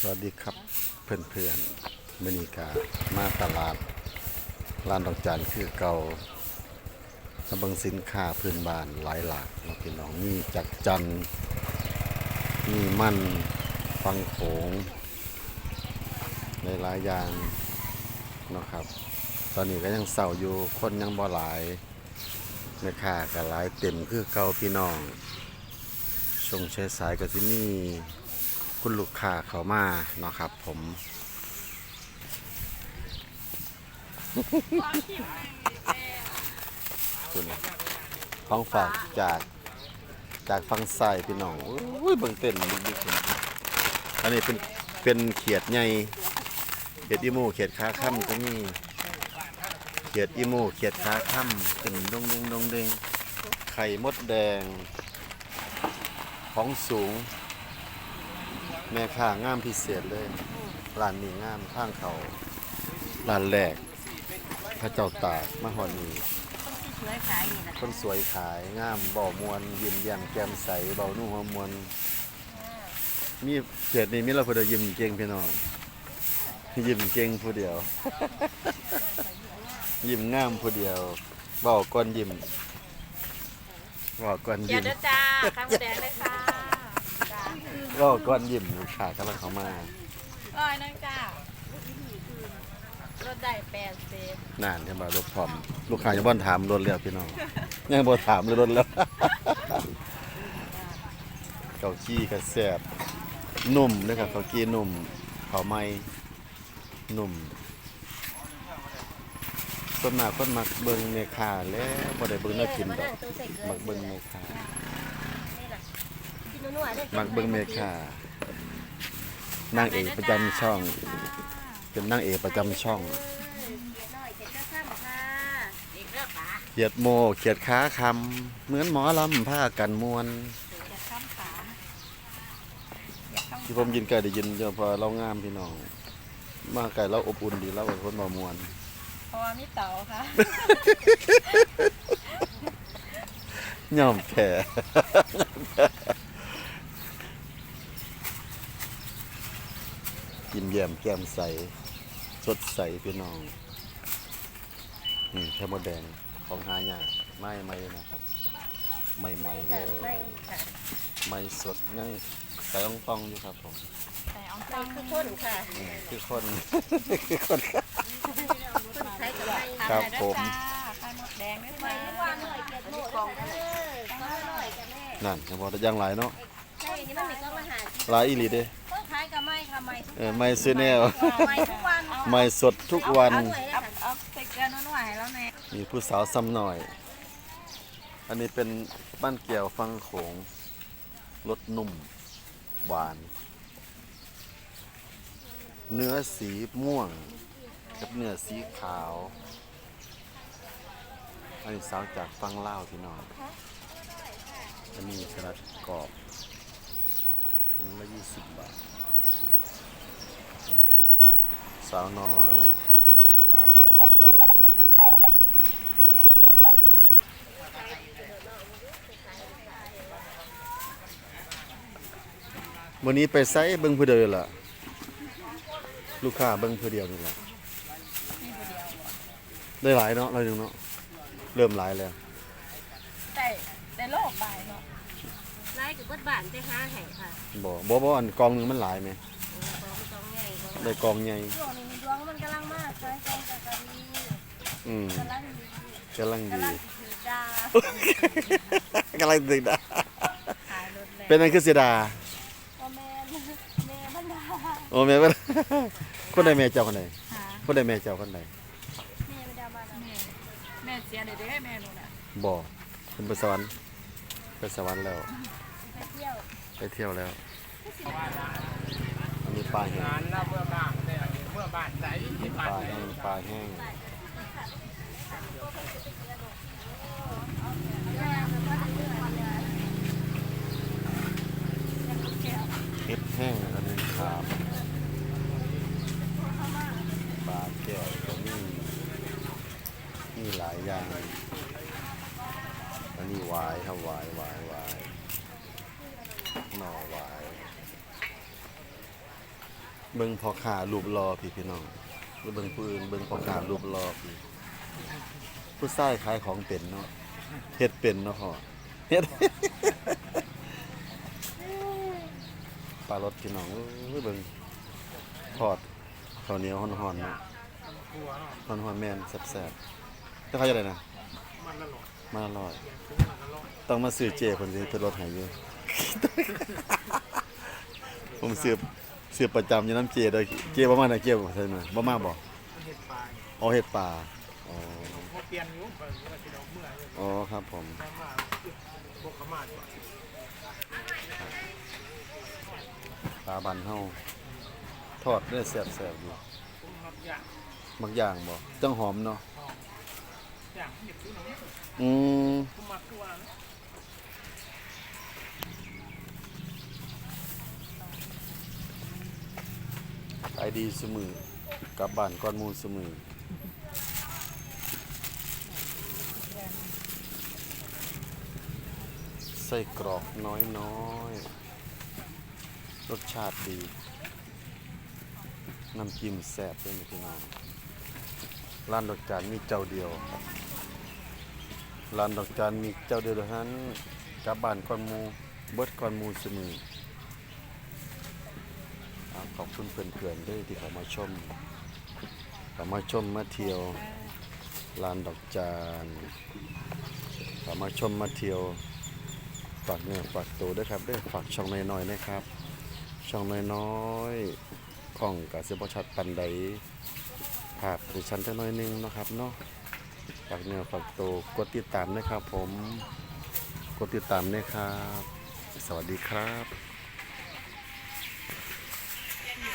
สวัสดีครับเพื่อนๆมอนีกามาตลาดร้านดอกจานคือเก่าสบิงสินค้าพื้นบ้านหลายหลากเนาพี่น้องมีจักจันมีมันฟังโขงหลายอย่างนะครับ ตอนนี้ก็ยังเศร้าอยู่คนยังบ่หลายแม่ค้าก็หลายเต็มคือเก่าพี่น้องช่วงเช้สายก็ที่นี่ คุณลูกค้าเขามาเนาะครับ ผมคุณของฝากจากจากฟังไส้พี่น้องอุ้ยเบิ่งเต้นดิบๆผมอันนี้เป็นเป็นเขียดใหญ่เขียดอีโมเขียดขาค่ำก็มีเขียดอีโมเขียดขาค่ำเป็นดงเดงดงเดงไข่มดแดง ของสูง แม่ค้างามพิเศษเลยร้านนี้งามข้างเขาร้านแรกพระเจ้าตากมหอนีสวยขายนี่นะคนสวยขายงามบ่อมวนยิ้มแย้มแก้มใสเบานุ่มหัวมวนมีเขตนี้มีเราผู้เดียวยิ้มเก่งพี่น้องยิ้มเก่งผู้เดียว ยิ้มงามผู้เดียวเบาก่อนยิ้มเบาก่อนเดี๋ยยิ้วมเด้อจ้าข้าวหมูแดงเลยค่ะ จ้าเบาก่อนยิ้มลูกค้ากำลังเข้ามาร้อยนึงจ้ารถได้แปดสิบนานใช่ไหมรถพร้อม ลูกค้ายังบ่นถามรถแล้วพี่น้องยังบ่ถามเลยรถแล้วเกากี้กระแซบนุ่มเลยครับเกากี้นุ่มเขาวไหม้นุ่มส่วนมากคนมักเบิ่งเมคาแล้วบ่ได้เบิ่งแนักกินดอกมักเบิ่งเมคา มักเบิ่งเมคานางเอกประจำช่อง เป็นนางเอกประจำช่องอีกเรื่องปะเขียดโมเขียดขาคำเหมือนหมอลำผ้ากันมวนจะข้ามขาที่ผมยินไก่ได้ยินเฉพาะเรางามพี่น้อง มาไก่เราอบอุ่นดีเราเป็นคนบ่มวนเพราะว่ามีเต๋าค่ะย่อมแผ่ กินแย้มแก้มใส สดใสพี่น้องนี่แค่มดแดงของหายากไม่ไม่นะครับ ใหม่ๆเลยไม่สดยังใส่ต้องต้องอยู่ครับผมแต่เอาตังคือคนค่ะอืมคือคน คือคนครับคนใช้กับไม่ครับผมข้าวหมูแดงด้วยไม่จ้าทุกวันหน่อยเก็บโม่กองเออก็หน่อยกันแม่นั่นยังพอได้ย่างหลายเนาะใช่นี่มันมีก็มาหาหลายอีหลีเด้ เออไม่ซื้อแนวไม่ทุกวันไม่สดทุกวันเอาหน่อยเอาค่ะเอาใส่เกลือนุ่นไหวแล้วแม่มีผู้สาวซ้ำหน่อย อันนี้เป็นบ้านเกี่ยวฟังโขงรสนุ่ม หวาน เนื้อสีม่วง กับเนื้อสีขาว อันนี้สาวจากฟังเล่าวพี่น้องอันนี้สลัดกรอบถุงละยี่สิบบาท สาวน้อยกล้าขายผมซะหน่อยวันนี้ไปไซส์เบิ้งผู้เดียวล่ะ ลูกค้าเบิ้งผู้เดียวนี่แหละได้หลายเนาะเรายังเนาะเริ่มหลายแล้วแต่แต่โลกไปเนาะไล่กับเบิดบ้านไปหาแห่ค่ะบ่บ่บ่อันกองหนึงมันหลายไหม กองใหญ่กอง ได้กองใหญ่ช่วงนี้ดวงมันกำลังมากใช้กองกับกะมีอืมกำลังดีกำลังดีกำลังดีจ้ากำลังดีนะขายรถแรงเป็นอันคือเสียดาพ่อแม่แม่บรรดาโอ้แม่เป็นคนใดแม่เจ้าคนใดหาคนใดแม่เจ้าคนใดแม่บรรดาบ้านแม่แม่เสียเดี๋ยวได้แม่หนูน่ะบ่เป็นไปสวรรค์ไปสวรรค์แล้ว ไปเที่ยวไปเที่ยวแล้ว อันนี้ปลาแห้ง บ้านไหนที่ปบ้านลาไหนแห้งปลาแห้งเห็ดแห้งอันนี้ครับปลาแก้วก็มีมีหลายอย่างอันนี้หวายครับหวายหวายหวายหน่อหวาย เบิ่งพอค้ารูปรอพี่พี่น้องเบิ่งผู้อื่นเบิ่งพอค้ารูปรอพี่ผู้ชายขายของเป็นเนาะเฮ็ดเป็นเนาะพ่อเฮ็ดปลารสพี่น้องเอ้ยเบิ่งทอดข้าวเหนียวฮ้อนๆเนาะหัวเนาะฮ้อนๆแม่นแซ่บๆแต่เขาจะได้นะมันอร่อยต้องมาซื้อเจเพิ่นสิเพิ่นลดให้อยู่ผมซื้อ ซื้อประจำอยู่น้ำเจโดยเจบ่มาน่ะเจบ่ใช่มั้ยบ่มาบ่มันเห็ดปลายอ๋อเฮ็ดปลาอ๋อพอเปลี่ยนอยู่เปิดว่าสิดอกเมื่ออยู่อ๋อครับผมทำมาพวกขมาดว่าปลาบันเฮาทอดได้แซ่บๆอยู่ผมมักอย่างมักย่างบ่จังหอมเนาะอย่างเห็ดซื้อหนังอืมผมมักตัวนะายดีเสมอกลับบ้านก่อนมู่เสมอไส้กรอกน้อยๆรสชาติดี น้ำจิ้มแซ่บเลยนะพี่น้องร้านดอกจานมีเจ้าเดียวร้านดอกจานมีเจ้าเดียวเท่านั้นกลับบ้านก่อนมูเบิดก่อนมูเสมอ ขอบคุณเพื่อนๆด้วยที่เขามาชมเขามาชมมาเที่ยวร้านดอกจานเขามาชมมาเที่ยวฝากเนื้อฝากตัวด้วยครับด้วยฝากช่องน้อยๆนะครับ ช่องน้อยๆของกสิบชัดปันใดภาพดิฉันจะน้อยนึงนะครับเนาะฝากเนื้อฝากตัวกดติดตามนะครับผมกดติดตามนะครับ สวัสดีครับ